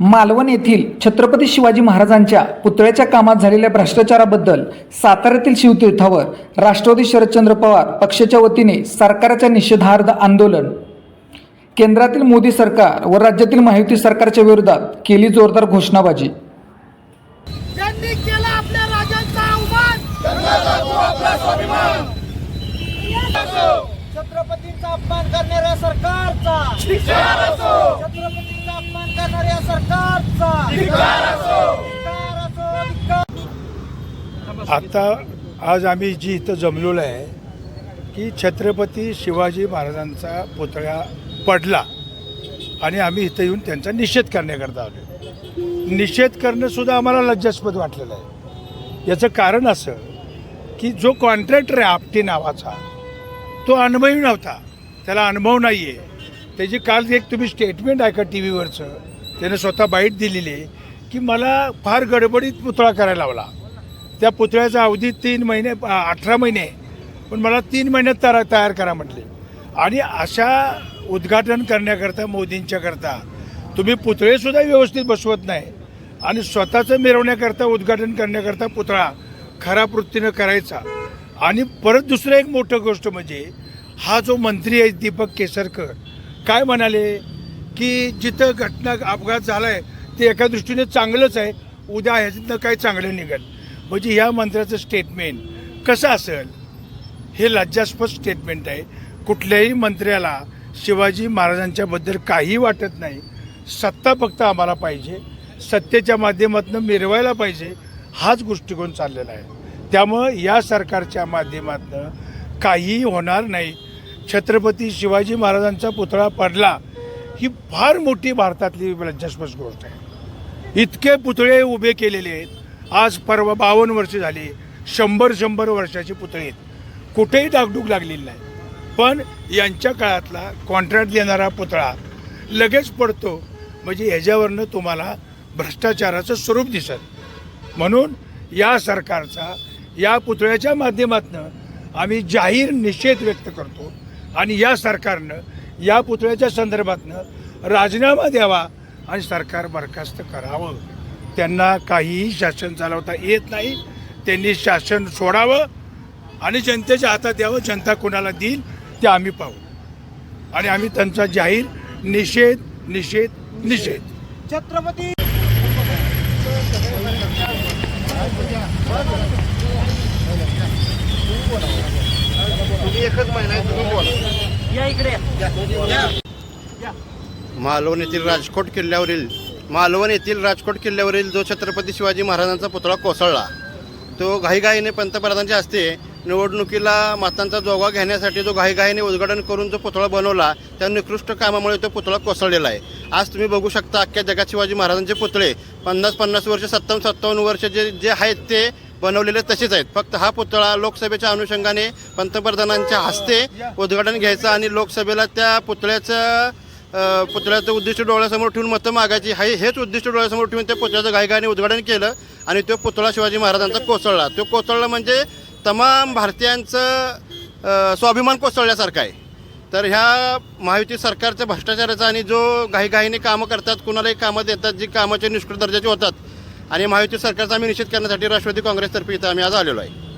मालवण येथील छत्रपती शिवाजी महाराजांच्या पुतळ्याच्या कामात झालेल्या भ्रष्टाचाराबद्दल साताऱ्यातील शिवतीर्थावर राष्ट्रवादी शरदचंद्र पवार पक्षाच्या वतीने सरकारच्या निषेधार्थ आंदोलन. केंद्रातील मोदी सरकार व राज्यातील महायुती सरकारच्या विरोधात केली जोरदार घोषणाबाजी. छत्रपतींचा अपमान करणाऱ्या सरकारचा. करणाऱ्या सरकारचा. आता आज आम्ही जी इथं जमलेलो आहे की छत्रपती शिवाजी महाराजांचा पुतळा पडला आणि आम्ही इथं येऊन त्यांचा निषेध करण्याकरता आलो निषेध करणं सुद्धा आम्हाला लज्जास्पद वाटलेलं आहे. याचं कारण असं की जो कॉन्ट्रॅक्टर आहे आपटी नावाचा तो अनुभवी नव्हता. त्याला अनुभव नाही आहे त्याची काल एक तुम्ही स्टेटमेंट ऐका टी व्हीवरचं त्याने स्वतः बाईट दिलेली आहे की मला फार गडबडीत पुतळा करायला लावला. त्या पुतळ्याचा अवधी तीन महिने अठरा महिने पण मला तीन महिन्यात तयार तयार करा म्हटले. आणि अशा उद्घाटन करण्याकरता मोदींच्याकरता तुम्ही पुतळेसुद्धा व्यवस्थित बसवत नाही. आणि स्वतःचं मिरवण्याकरता उद्घाटन करण्याकरता पुतळा खराब वृत्तीनं करायचा. आणि परत दुसरं एक मोठं गोष्ट म्हणजे हा जो मंत्री आहे दीपक केसरकर काय म्हणाले? की जिथं घटना अपघात झाला आहे ते एका दृष्टीने चांगलंच आहे. उद्या ह्याच्यातनं काही चांगलं निघेल. म्हणजे ह्या मंत्र्याचं स्टेटमेंट कसं असेल? हे लज्जास्पद स्टेटमेंट आहे. कुठल्याही मंत्र्याला शिवाजी महाराजांच्याबद्दल काही वाटत नाही. सत्ता फक्त आम्हाला पाहिजे. सत्तेच्या माध्यमातून मिरवायला पाहिजे. हाच गोष्टीकोन चाललेला आहे. त्यामुळं या सरकारच्या माध्यमातून काहीही होणार नाही. छत्रपती शिवाजी महाराजांचा पुतळा पडला ही फार मोठी भारतातली लज्जास्पद गोष्ट आहे. इतके पुतळे उभे केलेले आहेत. आज परवा बावन्न वर्ष झाली. शंभर शंभर वर्षाची पुतळे आहेत. कुठेही डागडूग लागलेली नाही. पण यांच्या काळातला कॉन्ट्रॅक्ट देणारा पुतळा लगेच पडतो. म्हणजे ह्याच्यावरनं तुम्हाला भ्रष्टाचाराचं स्वरूप दिसत. म्हणून या सरकारचा या पुतळ्याच्या माध्यमातून आम्ही जाहीर निषेध व्यक्त करतो. आणि या सरकारनं या पुतळ्याच्या संदर्भातनं राजीनामा द्यावा आणि सरकार बरखास्त करावं. त्यांना काहीही शासन चालवता येत नाही. त्यांनी शासन सोडावं आणि जनतेच्या हातात द्यावं. जनता कोणाला देईल ते आम्ही पाहू. आणि आम्ही त्यांचा जाहीर निषेध निषेध निषेध. छत्रपती मालवण येथील राजकोट किल्ल्यावरील मालवण येथील राजकोट किल्ल्यावरील जो छत्रपती शिवाजी महाराजांचा पुतळा कोसळला तो घाईघाईने पंतप्रधानांच्या हस्ते निवडणुकीला मतांचा जोगा घेण्यासाठी जो घाईघाईने उद्घाटन करून जो पुतळा बनवला त्या निकृष्ट कामामुळे तो पुतळा कोसळलेला आहे. आज तुम्ही बघू शकता अख्ख्या जगात शिवाजी महाराजांचे पुतळे पन्नास पन्नास वर्ष सत्तावन्न सत्तावन्न वर्ष जे जे आहेत ते बनवलेले तसेच आहेत. फक्त हा पुतळा लोकसभेच्या अनुषंगाने पंतप्रधानांच्या हस्ते उद्घाटन घ्यायचं आणि लोकसभेला त्या पुतळ्याचं पुतळ्याचं उद्दिष्ट डोळ्यासमोर ठेवून मतं मागायची हे हेच उद्दिष्ट डोळ्यासमोर ठेवून त्या पुतळ्याचं घाईघाईने उद्घाटन केलं आणि तो पुतळा शिवाजी महाराजांचा कोसळला. तो कोसळला म्हणजे तमाम भारतीयांचं स्वाभिमान कोसळल्यासारखं आहे. तर ह्या महायुती सरकारच्या भ्रष्टाचाराचा आणि जो घाईघाईने कामं करतात कुणालाही कामं देतात जी कामाचे निष्कृत दर्जाचे होतात आणि महायुती सरकारचा आम्ही निषेध करण्यासाठी राष्ट्रवादी काँग्रेसतर्फे इथं आम्ही आज आलेलो आहे.